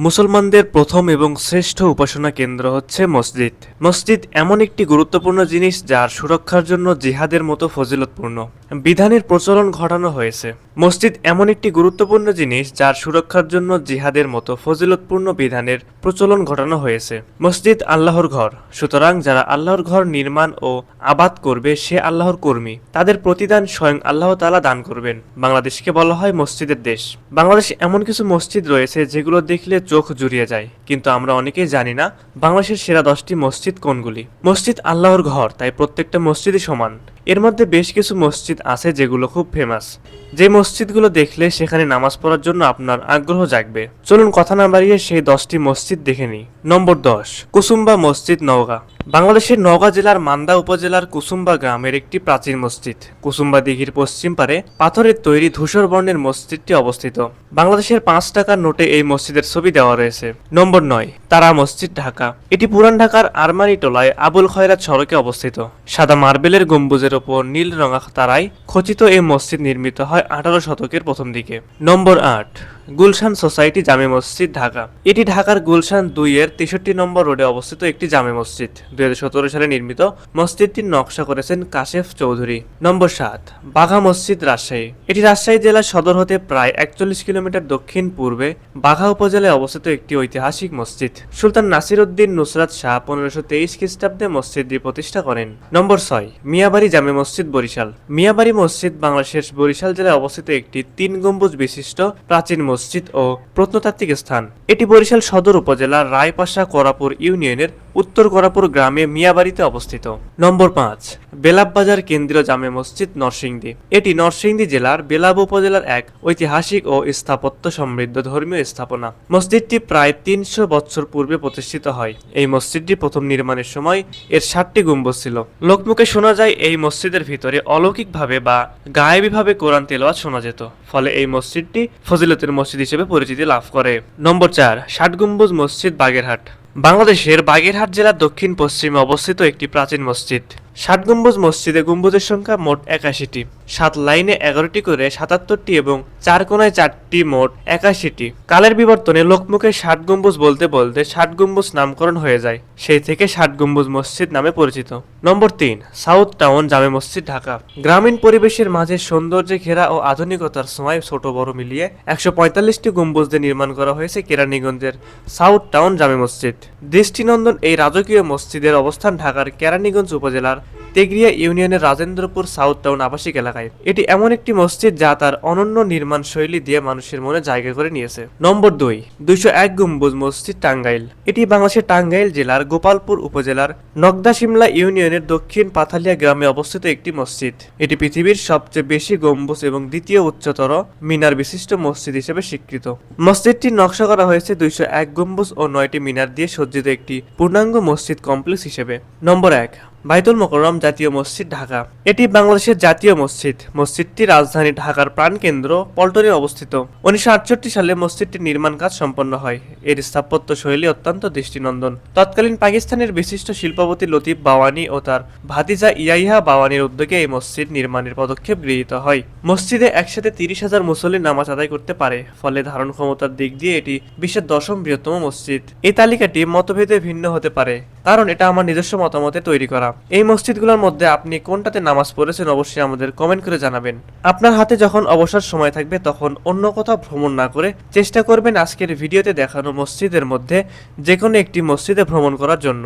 মুসলমানদের প্রথম এবং শ্রেষ্ঠ উপাসনা কেন্দ্র হচ্ছে মসজিদ। মসজিদ এমন একটি গুরুত্বপূর্ণ জিনিস যার সুরক্ষার জন্য জিহাদের মতো ফজিলতপূর্ণ। বিধানের প্রচলন ঘটানো হয়েছে। মসজিদ এমন একটি গুরুত্বপূর্ণ জিনিস যার সুরক্ষার জন্য জিহাদের মতো ফজিলতপূর্ণ বিধানের প্রচলন ঘটানো হয়েছে। মসজিদ আল্লাহর ঘর। সুতরাং যারা আল্লাহর ঘর নির্মাণ ও আবাদ করবে, সে আল্লাহর কর্মী। তাদের প্রতিদান স্বয়ং আল্লাহ তালা দান করবেন। বাংলাদেশকে বলা হয় মসজিদের দেশ। বাংলাদেশে এমন কিছু মসজিদ রয়েছে যেগুলো দেখলে চোখ জুড়িয়ে যায়। কিন্তু আমরা অনেকেই জানি না বাংলাদেশের সেরা দশটি মসজিদ কোনগুলি। মসজিদ আল্লাহর ঘর, তাই প্রত্যেকটা মসজিদই সমান। এর মধ্যে বেশ কিছু মসজিদ আছে যেগুলো খুব ফেমাস যে মসজিদগুলো দেখলে সেখানে নামাজ পড়ার জন্য আপনার আগ্রহ জাগবে। চলুন কথা না বাড়িয়ে সেই দশটি মসজিদ দেখে নিই। নম্বর দশ, কুসুম্বা মসজিদ নওগাঁ। বাংলাদেশের নওগাঁ জেলার মান্দা উপজেলার কুসুম্বা গ্রামের একটি প্রাচীন মসজিদ। কুসুম্বা দিঘির পশ্চিম পারে পাথরের তৈরি ধূসর বর্ণের মসজিদটি অবস্থিত। বাংলাদেশের পাঁচ টাকার নোটে এই মসজিদের ছবি দেওয়া রয়েছে। নম্বর নয়, তারা মসজিদ ঢাকা। এটি পুরান ঢাকার আরমানি টোলায় আবুল খয়রাত সড়কে অবস্থিত। সাদা মার্বেলের গম্বুজের ওপর নীল রঙা তারায় খচিত এই মসজিদ নির্মিত হয় আঠারো শতকের প্রথম দিকে। নম্বর আট। গুলশান সোসাইটি জামে মসজিদ, ঢাকা। এটি ঢাকার গুলশান দুই এর তেষট্টি নম্বর রোডে অবস্থিত একটি জামে মসজিদ। দুই হাজার সতেরো সালে নির্মিত মসজিদটির নকশা করেছেন কাশেফ চৌধুরী। নম্বর সাত, বাঘা মসজিদ রাজশাহী। এটি রাজশাহী জেলার সদর হতে প্রায় একচল্লিশ কিলোমিটার দক্ষিণ পূর্বে বাঘা উপজেলায় অবস্থিত একটি ঐতিহাসিক মসজিদ। সুলতান নাসির উদ্দিন নুসরাত শাহ পনেরোশো তেইশ খ্রিস্টাব্দে মসজিদটি প্রতিষ্ঠা করেন। নম্বর ছয়, মিয়াবাড়ি জামে মসজিদ, বরিশাল। মিয়াবাড়ি মসজিদ বাংলাদেশের বরিশাল জেলায় অবস্থিত একটি তিন গম্বুজ বিশিষ্ট প্রাচীন মসজিদ। ও প্রত্নতাত্ত্বিক স্থান। এটি বরিশাল সদর উপজেলার রায়পাশা করাপুর ইউনিয়নের উত্তর করাপুর গ্রামে মিয়াবাড়িতে অবস্থিত। নম্বর পাঁচ বেলাব বাজার কেন্দ্রীয় জামে মসজিদ নরসিংদী। এটি নরসিংদী জেলার বেলাব উপজেলার এক ঐতিহাসিক ও স্থাপত্য সমৃদ্ধ ধর্মীয় স্থাপনা। মসজিদটি প্রায় তিনশো বছর পূর্বে প্রতিষ্ঠিত হয়। এই মসজিদটি প্রথম নির্মাণের সময় এর ষাটটি গম্বুজ ছিল। লোকমুখে শোনা যায়, এই মসজিদের ভিতরে অলৌকিকভাবে বা গায়েবীভাবে কোরআন তেলাওয়াত শোনা যেত। ফলে এই মসজিদটি ফজিলতের মসজিদ হিসেবে পরিচিতি লাভ করে। নম্বর চার, ষাট গম্বুজ মসজিদ বাগেরহাট। বাংলাদেশের বাগেরহাট জেলার দক্ষিণ পশ্চিমে অবস্থিত একটি প্রাচীন মসজিদ। ষাট গম্বুজ মসজিদে গম্বুজের সংখ্যা মোট একাশিটি। সাত লাইনে এগারোটি করে সাতাত্তরটি এবং চার কোনায় চারটি মোট একাশিটি। কালের বিবর্তনে লোকমুখে ষাট গম্বুজ বলতে বলতে ষাট গম্বুজ নামকরণ হয়ে যায়। সেই থেকে ষাট গম্বুজ মসজিদ নামে পরিচিত। নম্বর তিন, সাউথ টাউন জামে মসজিদ, ঢাকা। গ্রামীণ পরিবেশের মাঝে সৌন্দর্যে ঘেরা ও আধুনিকতার সময় ছোট বড় মিলিয়ে একশো পঁয়তাল্লিশটি গম্বুজ দিয়ে নির্মাণ করা হয়েছে কেরানীগঞ্জের সাউথ টাউন জামে মসজিদ। দৃষ্টিনন্দন এই রাজকীয় মসজিদের অবস্থান ঢাকার কেরানীগঞ্জ উপজেলার তেগরিয়া ইউনিয়নের রাজেন্দ্রপুর সাউথ টাউন আবাসিক এলাকায়। এটি এমন একটি মসজিদ যা তার অনন্য নির্মাণ শৈলী দিয়ে মানুষের মনে জায়গা করে নিয়েছে। নম্বর দুই, দুইশো এক গম্বুজ মসজিদ টাঙ্গাইল। এটি বাংলাদেশের টাঙ্গাইল জেলার গোপালপুর উপজেলার নগদা সিমলা ইউনিয়নের দক্ষিণ পাথালিয়া গ্রামে অবস্থিত একটি মসজিদ। এটি পৃথিবীর সবচেয়ে বেশি গম্বুজ এবং দ্বিতীয় উচ্চতর মিনার বিশিষ্ট মসজিদ হিসেবে স্বীকৃত। মসজিদটির নকশা করা হয়েছে দুইশো এক গম্বুজ ও নয়টি মিনার দিয়ে সজ্জিত একটি পূর্ণাঙ্গ মসজিদ কমপ্লেক্স হিসেবে। নম্বর এক বাইতুল মোকররম জাতীয় মসজিদ ঢাকা। এটি বাংলাদেশের জাতীয় মসজিদ। মসজিদটি রাজধানী ঢাকার প্রাণকেন্দ্র পল্টনে অবস্থিত। উনিশশো আটষট্টি সালে মসজিদটির নির্মাণ কাজ সম্পন্ন হয়। এর স্থাপত্য শৈলী অত্যন্ত দৃষ্টিনন্দন। তৎকালীন পাকিস্তানের বিশিষ্ট শিল্পপতি লতিফ বাওয়ানি ও তার ভাতিজা ইয়াইহা বাওয়ানির উদ্যোগে এই মসজিদ নির্মাণের পদক্ষেপ গৃহীত হয়। মসজিদে একসাথে তিরিশ হাজার মুসল্লি নামাজ আদায় করতে পারে। ফলে ধারণ ক্ষমতার দিক দিয়ে এটি বিশ্বের দশম বৃহত্তম মসজিদ। এই তালিকাটি মতভেদে ভিন্ন হতে পারে। কারণ এটা আমার নিজস্ব মতামতে তৈরি করা। এই মসজিদগুলোর মধ্যে আপনি কোনটাতে নামাজ পড়েছেন অবশ্যই আমাদের কমেন্ট করে জানাবেন। আপনার হাতে যখন অবসর সময় থাকবে তখন অন্য কোথাও ভ্রমণ না করে চেষ্টা করবেন আজকের ভিডিওতে দেখানো মসজিদের মধ্যে যে কোনো একটি মসজিদে ভ্রমণ করার জন্য।